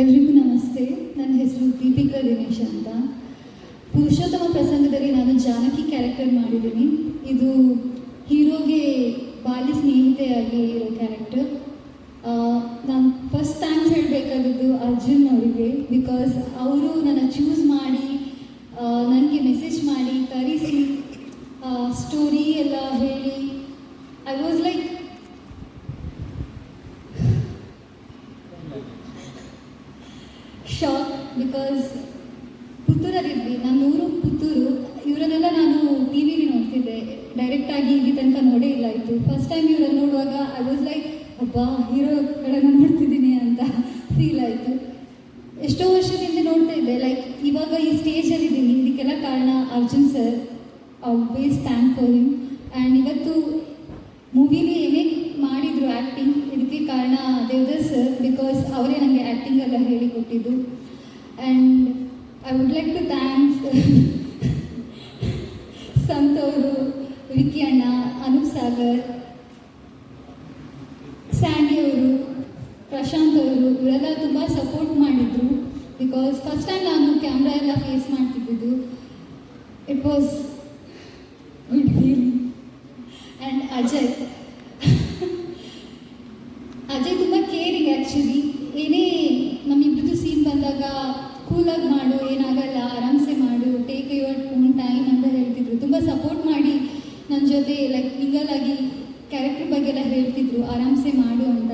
ಎಲ್ರಿಗೂ ನಮಸ್ತೆ. ನನ್ನ ಹೆಸರು ದೀಪಿಕಾ ದಿನೇಶ್ ಅಂತ. ಪುರುಷೋತ್ತಮ ಪ್ರಸಂಗದಲ್ಲಿ ನಾನು ಜಾನಕಿ ಕ್ಯಾರೆಕ್ಟರ್ ಮಾಡಿದ್ದೀನಿ. ಇದು ಹೀರೋಗೆ ಬಾಲಿ ಸ್ನೇಹಿತೆಯಾಗಿ ಇರೋ ಕ್ಯಾರೆಕ್ಟರ್ ನಾನು ಫಸ್ಟ್ ಥ್ಯಾಂಕ್ಸ್ ಹೇಳಬೇಕಾದದ್ದು ಅರ್ಜುನ್ ಅವರಿಗೆ ಬಿಕಾಸ್ ಅವರು ನನ್ನ ಚೂಸ್ ಮಾಡಿ ನನಗೆ ಮೆಸೇಜ್ ಮಾಡಿ, ಕರೆಸಿ ಸ್ಟೋರಿ ಎಲ್ಲ ಹೇಳಿ I was like shock because ಪುತ್ತೂರಲ್ಲಿದ್ವಿ ನಾನು ಊರು ಪುತ್ತೂರು, ಇವರನ್ನೆಲ್ಲ ನಾನು ಟಿ ವಿಲಿ ನೋಡ್ತಿದ್ದೆ. ಡೈರೆಕ್ಟಾಗಿ ಇಲ್ಲಿ ತನಕ ನೋಡೇ ಇಲ್ಲ ಇತ್ತು ಫಸ್ಟ್ ಟೈಮ್ ಇವರನ್ನು ನೋಡುವಾಗ ಐ ವಾಸ್ ಲೈಕ್ ಅಬ್ಬಾ ಹೀರೋಗಳನ್ನು ನೋಡ್ತಿದ್ದೀನಿ ಅಂತ ಫೀಲ್ ಆಯಿತು. ಎಷ್ಟೋ ವರ್ಷದಿಂದ ನೋಡ್ತಾ ಇದ್ದೆ. ಲೈಕ್ ಇವಾಗ ಈ ಸ್ಟೇಜಲ್ಲಿ ಇದ್ದೀನಿ ಇದಕ್ಕೆಲ್ಲ ಕಾರಣ Arjun sir always thank for him and ಇವತ್ತು ಮೂವಿಲಿ ಏನೇ ಮಾಡಿದ್ರು ಆ್ಯಕ್ಟಿಂಗ್ ಇದಕ್ಕೆ ಕಾರಣ ದೇವದಾಸ್ ಸರ್ ಬಿಕಾಸ್ ಅವರೇ ನನಗೆ ಆ್ಯಕ್ಟಿಂಗ್ ಎಲ್ಲ ಹೇಳಿಕೊಟ್ಟಿದ್ದು and I would like to thanks Santh ಅವರು ವಿಕಿ ಅಣ್ಣ ಅನೂಪ್ ಸಾಗರ್ ಸ್ಯಾಂಡಿ ಅವರು, ಪ್ರಶಾಂತ್ ಅವರು, ಇವರೆಲ್ಲ ತುಂಬ ಸಪೋರ್ಟ್ ಮಾಡಿದ್ರು. ಬಿಕಾಸ್ ಫಸ್ಟ್ ಟೈಮ್ ನಾನು ಕ್ಯಾಮ್ರಾ ಎಲ್ಲ face ಮಾಡ್ತಿದ್ದಿದ್ದು it was good feeling and Ajay Ajay ತುಂಬ ಕೇರಿಂಗ್ ಆ್ಯಕ್ಚುಲಿ ಏನೇ ಬಂದಾಗ ಕೂಲಾಗಿ ಮಾಡು, ಏನಾಗಲ್ಲ, ಆರಾಮ್ಸೆ ಮಾಡು ಟೇಕ್ ಯುವರ್ ಓನ್ ಟೈಮ್ ಅಂತ ಹೇಳ್ತಿದ್ರು. ತುಂಬ ಸಪೋರ್ಟ್ ಮಾಡಿ ನನ್ನ ಜೊತೆ ಲೈಕ್ ಮಿಂಗಲ್ ಆಗಿ ಕ್ಯಾರೆಕ್ಟರ್ ಬಗ್ಗೆ ಎಲ್ಲ ಹೇಳ್ತಿದ್ರು. ಆರಾಮ್ಸೆ ಮಾಡು ಅಂತ.